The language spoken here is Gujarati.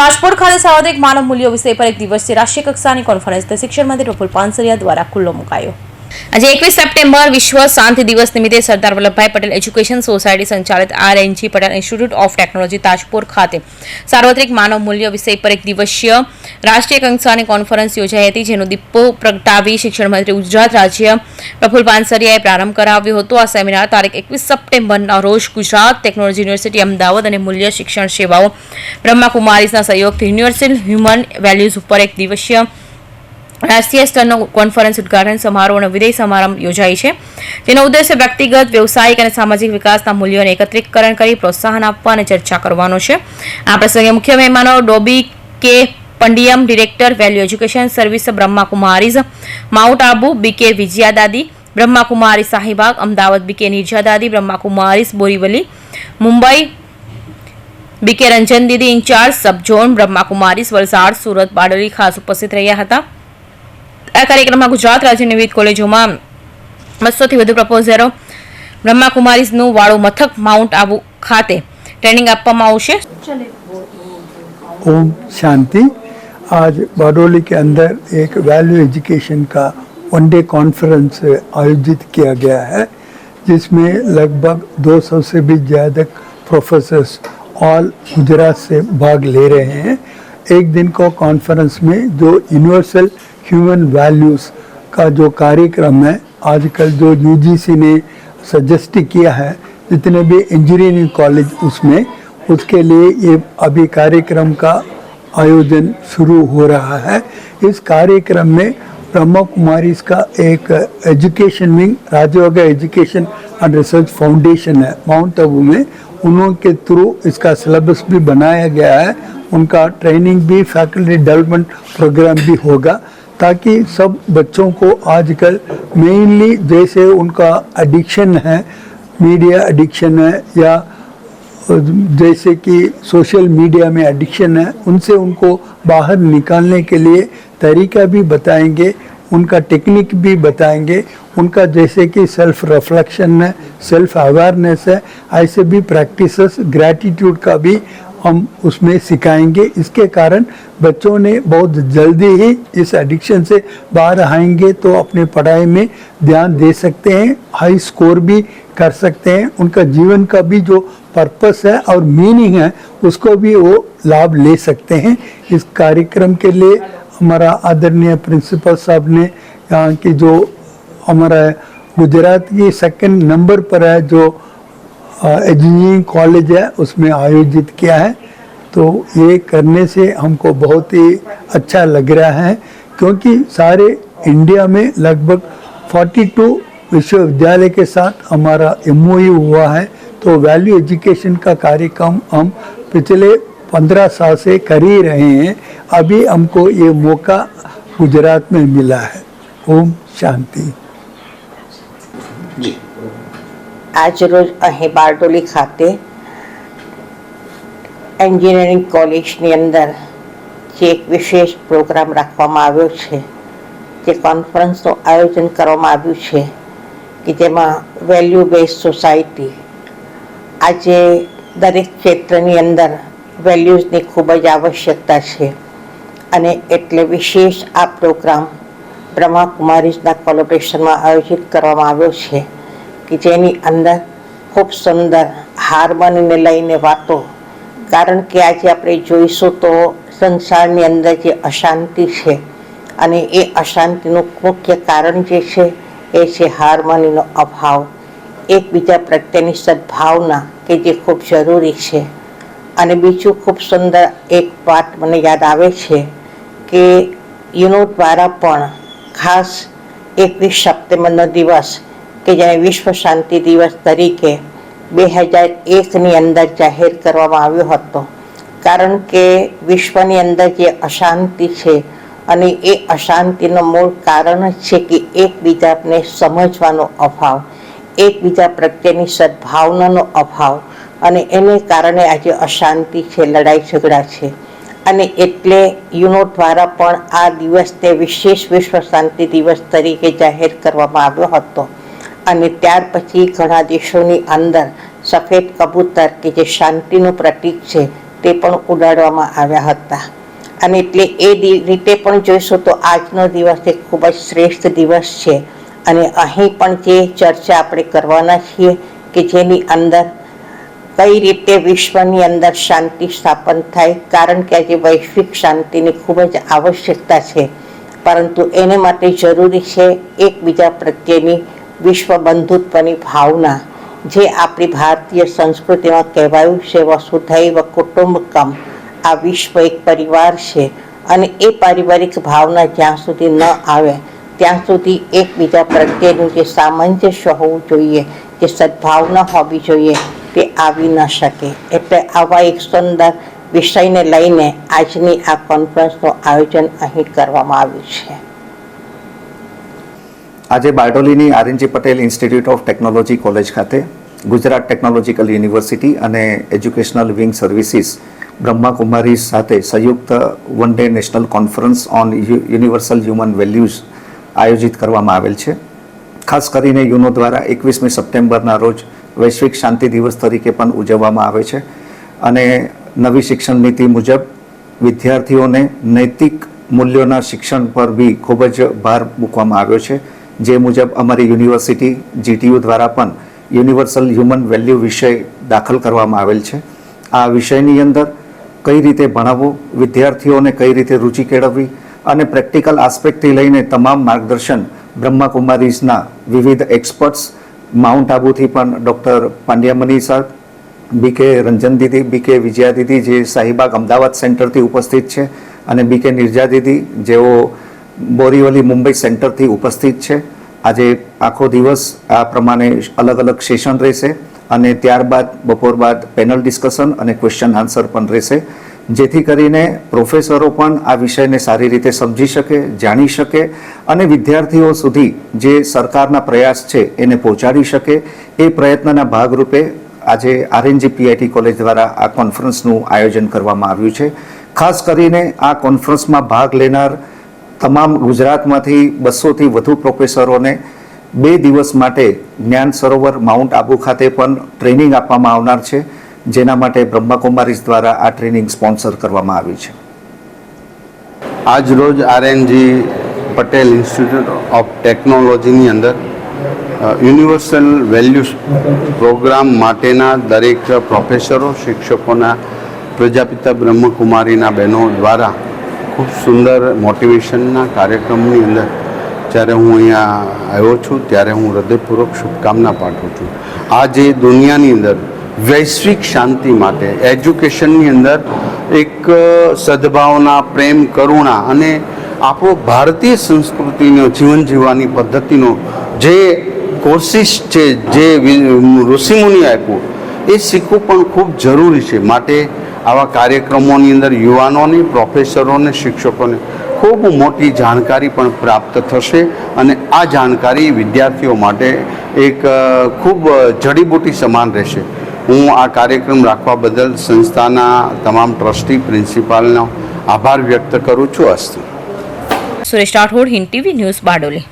તાજપુર ખાતે સર્વાધિક માનવ મૂલ્યો વિષય પર એક દિવસીય રાષ્ટ્રીય કક્ષાની કોન્ફરન્સ શિક્ષણ મંત્રી પ્રફુલ પાનસરિયા દ્વારા ખુલ્લો મુકાયો. આજે એકવીસ સપ્ટેમ્બર વિશ્વ શાંતિ દિવસ નિમિત્તે સરદાર વલ્લભભાઈ પટેલ એજ્યુકેશન સોસાયટી સંચાલિત R NG Patel institute of technology Tajpur ખાતે સાર્વત્રિક માનવ મૂલ્ય વિષય પર એક દિવસીય રાષ્ટ્રીય કક્ષાની કોન્ફરન્સ યોજાઈ હતી, જેનો દીપો પ્રગટાવી શિક્ષણ મંત્રી ગુજરાત રાજ્ય પ્રફુલ પાનસરિયાએ પ્રારંભ કરાવ્યો હતો. આ સેમિનાર તારીખ એકવીસ સપ્ટેમ્બરના રોજ ગુજરાત ટેકનોલોજી યુનિવર્સિટી, અમદાવાદ અને મૂલ્ય શિક્ષણ સેવાઓ બ્રહ્માકુમારીઝના સહયોગથી યુનિવર્સલ હ્યુમન વેલ્યુઝ ઉપર એક દિવસીય રાષ્ટ્રીય સ્તરનો કોન્ફરન્સ ઉદઘાટન સમારોહ અને વિદેશ સમારંભ યોજાઈ છે. જેનો ઉદ્દેશ્ય વ્યક્તિગત, વ્યવસાયિક અને સામાજિક વિકાસના મૂલ્યોને એકત્રીકરણ કરી પ્રોત્સાહન આપવા અને ચર્ચા કરવાનો છે. આ પ્રસંગે મુખ્ય મહેમાનો ડોબી કે પંડિયમ, director value education service Brahmakumaris, Mount Abu BK Vijayadadi, Brahmakumari Shahibaug, Ahmedabad BK Nirjadadi, Brahmakumaris Borivali, Mumbai BK Ranjan Didi incharge, subzone, Brahmakumaris, Valsad, Surat, Bardoli ખાસ ઉપસ્થિત રહ્યા હતા. આ કાર્યક્રમમાં ગુજરાત રાજ્યની વિવિધ કોલેજોમાં બસોથી વધુ પ્રપોઝરો બ્રહ્માકુમારીઝનું વાળું મથક માઉન્ટ આબુ ખાતે ટ્રેનિંગ આપવામાં આવશે ओम शांति आज बारडोली के अंदर एक वैल्यू एजुकेशन का वन डे कॉन्फ्रेंस आयोजित किया गया है जिसमें लगभग 200 से भी ज़्यादा प्रोफेसर्स ऑल गुजरात से भाग ले रहे हैं एक दिन को कॉन्फ्रेंस में जो यूनिवर्सल ह्यूमन वैल्यूज़ का जो कार्यक्रम है, आजकल जो यूजीसी ने सजेस्ट किया है, जितने भी इंजीनियरिंग कॉलेज उसमें, उसके लिए ये अभी कार्यक्रम का आयोजन शुरू हो रहा है। इस कार्यक्रम में ब्रह्मा कुमारी इसका एक education wing Rajyoga education and research foundation है माउंट आबू में। उनके थ्रू इसका सिलेबस भी बनाया गया है। उनका ट्रेनिंग भी फैकल्टी डेवलपमेंट प्रोग्राम भी होगा। ताकि सब बच्चों को आजकल मेनली जैसे उनका एडिक्शन है मीडिया एडिक्शन है, या जैसे कि सोशल मीडिया में एडिक्शन है, उनसे उनको बाहर निकालने के लिए तरीका भी बताएँगे, उनका टेक्निक भी बताएँगे, उनका जैसे कि सेल्फ रिफ्लेक्शन है सेल्फ अवेयरनेस है, ऐसे भी प्रैक्टिसेस ग्रैटिट्यूड का भी हम उसमें सिखाएँगे। इसके कारण बच्चों ने बहुत जल्दी ही इस एडिक्शन से बाहर आएँगे तो अपने पढ़ाई में ध्यान दे सकते हैं हाई स्कोर भी कर सकते हैं। उनका जीवन का भी जो पर्पस है और मीनिंग है, उसको भी वो लाभ ले सकते हैं। इस कार्यक्रम के लिए हमारा आदरणीय प्रिंसिपल साहब ने यहाँ की जो हमारा गुजरात की सेकंड नंबर पर है, जो इंजीनियरिंग कॉलेज है, उसमें आयोजित किया है। तो ये करने से हमको बहुत ही अच्छा लग रहा है, क्योंकि सारे इंडिया में लगभग 42 विश्वविद्यालय के साथ हमारा एम हुआ है। तो वैल्यू एजुकेशन का कार्यक्रम हम पिछले 15 साल से कर ही रहे हैं। अभी हमको ये मौका गुजरात में मिला है। ओम शांति। આજરોજ અહીં બારડોલી ખાતે એન્જિનિયરિંગ કોલેજની અંદર જે એક વિશેષ પ્રોગ્રામ રાખવામાં આવ્યો છે, જે કોન્ફરન્સનું આયોજન કરવામાં આવ્યું છે, કે જેમાં વેલ્યુ બેઝ સોસાયટી આજે દરેક ક્ષેત્રની અંદર વેલ્યુઝની ખૂબ જ આવશ્યકતા છે. અને એટલે વિશેષ આ પ્રોગ્રામ બ્રહ્માકુમારીઝના કોલોબ્રેશનમાં આયોજિત કરવામાં આવ્યો છે. કે જેની અંદર ખૂબ સુંદર હાર્મનીને લઈને વાતો. કારણ કે આજે આપણે જોઈશું તો સંસારની અંદર જે અશાંતિ છે અને એ અશાંતિનું મુખ્ય કારણ જે છે એ છે હાર્મનીનો અભાવ. એકબીજા પ્રત્યેની સદભાવના કે જે ખૂબ જરૂરી છે. અને બીજું ખૂબ સુંદર એક વાત મને યાદ આવે છે કે યુનો દ્વારા પણ ખાસ એકવીસ સપ્ટેમ્બરનો દિવસ કે જેને વિશ્વ શાંતિ દિવસ તરીકે બે હજાર એકની અંદર જાહેર કરવામાં આવ્યો હતો. કારણ કે વિશ્વની અંદર જે અશાંતિ છે અને એ અશાંતિનું મૂળ કારણ જ છે કે એકબીજાને સમજવાનો અભાવ, એકબીજા પ્રત્યેની સદભાવનાનો અભાવ અને એને કારણે આજે અશાંતિ છે લડાઈ ઝઘડા છે. અને એટલે યુનો દ્વારા પણ આ દિવસને વિશેષ વિશ્વ શાંતિ દિવસ તરીકે જાહેર કરવામાં આવ્યો હતો. અને ત્યાર પછી ઘણા દેશોની અંદર સફેદ કબૂતર કે જે શાંતિનું પ્રતીક છે તે પણ ઉડાડવામાં આવ્યા હતા. અને એટલે એ રીતે પણ જોઈશું તો આજનો દિવસ એક ખૂબ જ શ્રેષ્ઠ દિવસ છે. અને અહીં પણ જે ચર્ચા આપણે કરવાના છીએ કે જેની અંદર કઈ રીતે વિશ્વની અંદર શાંતિ સ્થાપન થાય, કારણ કે આજે વૈશ્વિક શાંતિની ખૂબ જ આવશ્યકતા છે. પરંતુ એને માટે જરૂરી છે એકબીજા પ્રત્યેની વિશ્વ બંધુત્વની ભાવના જે આપણી ભારતીય સંસ્કૃતિમાં કહેવાયું છે, વસુધૈવ કુટુંબકમ. આ વિશ્વ એક પરિવાર છે અને એ પારિવારિક ભાવના જ્યાં સુધી ન આવે, ત્યાં સુધી એકબીજા પ્રત્યેનું જે સામંજસ્ય હોવું જોઈએ, જે સદભાવના હોવી જોઈએ, તે આવી ન શકે. એટલે આવા એક સુંદર વિષયને લઈને આજની આ કોન્ફરન્સનું આયોજન અહીં કરવામાં આવ્યું છે. આજે બારડોલીની RNG Patel institute of technology college ખાતે ગુજરાત ટેકનોલોજીકલ યુનિવર્સિટી અને એજ્યુકેશનલ વિંગ સર્વિસીસ બ્રહ્માકુમારી સાથે સંયુક્ત one day national conference on universal human values આયોજિત કરવામાં આવેલ છે. ખાસ કરીને યુનો દ્વારા એકવીસમી સપ્ટેમ્બરના રોજ વૈશ્વિક શાંતિ દિવસ તરીકે પણ ઉજવવામાં આવે છે અને નવી શિક્ષણ નીતિ મુજબ વિદ્યાર્થીઓને નૈતિક મૂલ્યોના શિક્ષણ પર બી ખૂબ જ ભાર મૂકવામાં આવ્યો છે. જે મુજબ અમારી યુનિવર્સિટી જીટીયુ દ્વારા પણ યુનિવર્સલ હ્યુમન વેલ્યુ વિષય દાખલ કરવામાં આવેલ છે. આ વિષયની અંદર કઈ રીતે ભણાવવું, વિદ્યાર્થીઓને કઈ રીતે રુચિ કેળવવી અને પ્રેક્ટિકલ આસ્પેક્ટથી લઈને તમામ માર્ગદર્શન બ્રહ્માકુમારીઝના વિવિધ એક્સપર્ટ્સ, માઉન્ટ આબુથી પણ ડૉક્ટર પાંડ્યામની સર બી કે રંજન દીદી બી કે વિજયા દીદી જે સાહિબાગ અમદાવાદ સેન્ટરથી ઉપસ્થિત છે અને બી કે નિર્જા દીદી જેઓ બોરીવલી મુંબઈ સેન્ટરથી ઉપસ્થિત છે. આજે આખો દિવસ આ પ્રમાણે અલગ અલગ સેશન રહેશે અને ત્યારબાદ બપોર બાદ પેનલ ડિસ્કશન અને ક્વેશ્ચન આન્સર પણ રહેશે. જેથી કરીને પ્રોફેસરો પણ આ વિષયને સારી રીતે સમજી શકે, જાણી શકે અને વિદ્યાર્થીઓ સુધી જે સરકારના પ્રયાસ છે એને પહોંચાડી શકે. એ પ્રયત્નના ભાગરૂપે આજે આરએનજી પીઆઈટી કોલેજ દ્વારા આ કોન્ફરન્સનું આયોજન કરવામાં આવ્યું છે. ખાસ કરીને આ કોન્ફરન્સમાં ભાગ લેનાર તમામ ગુજરાતમાંથી બસોથી વધુ પ્રોફેસરોને બે દિવસ માટે જ્ઞાન સરોવર માઉન્ટ આબુ ખાતે પણ ટ્રેનિંગ આપવામાં આવનાર છે. જેના માટે બ્રહ્માકુમારીઝ દ્વારા આ ટ્રેનિંગ સ્પોન્સર કરવામાં આવી છે. આજ રોજ આરએનજી પટેલ ઇન્સ્ટિટ્યૂટ ઓફ ટેકનોલોજીની અંદર યુનિવર્સલ વેલ્યુસ પ્રોગ્રામ માટેના દરેક પ્રોફેસરો શિક્ષકોના, પ્રજાપિતા બ્રહ્મકુમારીના બહેનો દ્વારા ખૂબ સુંદર મોટિવેશનના કાર્યક્રમની અંદર જ્યારે હું અહીંયા આવ્યો છું, ત્યારે હું હૃદયપૂર્વક શુભકામના પાઠવું છું. આજે દુનિયાની અંદર વૈશ્વિક શાંતિ માટે, એજ્યુકેશનની અંદર એક સદભાવના, પ્રેમ, કરુણા અને આપણો ભારતીય સંસ્કૃતિનો જીવન જીવવાની પદ્ધતિનો જે કોર્સિસ છે, જે ઋષિમુનિ આપ્યું, એ શીખવું પણ ખૂબ જરૂરી છે. માટે આવા કાર્યક્રમોની અંદર યુવાનોને, પ્રોફેસરોને, શિક્ષકોને ખૂબ મોટી જાણકારી પણ પ્રાપ્ત થશે અને આ જાણકારી વિદ્યાર્થીઓ માટે એક ખૂબ જડીબૂટી સમાન રહેશે. હું આ કાર્યક્રમ રાખવા બદલ સંસ્થાના તમામ ટ્રસ્ટી, પ્રિન્સિપાલનો આભાર વ્યક્ત કરું છું. અસ્તુ. Suresh Rathod, Hind TV news Bardoli.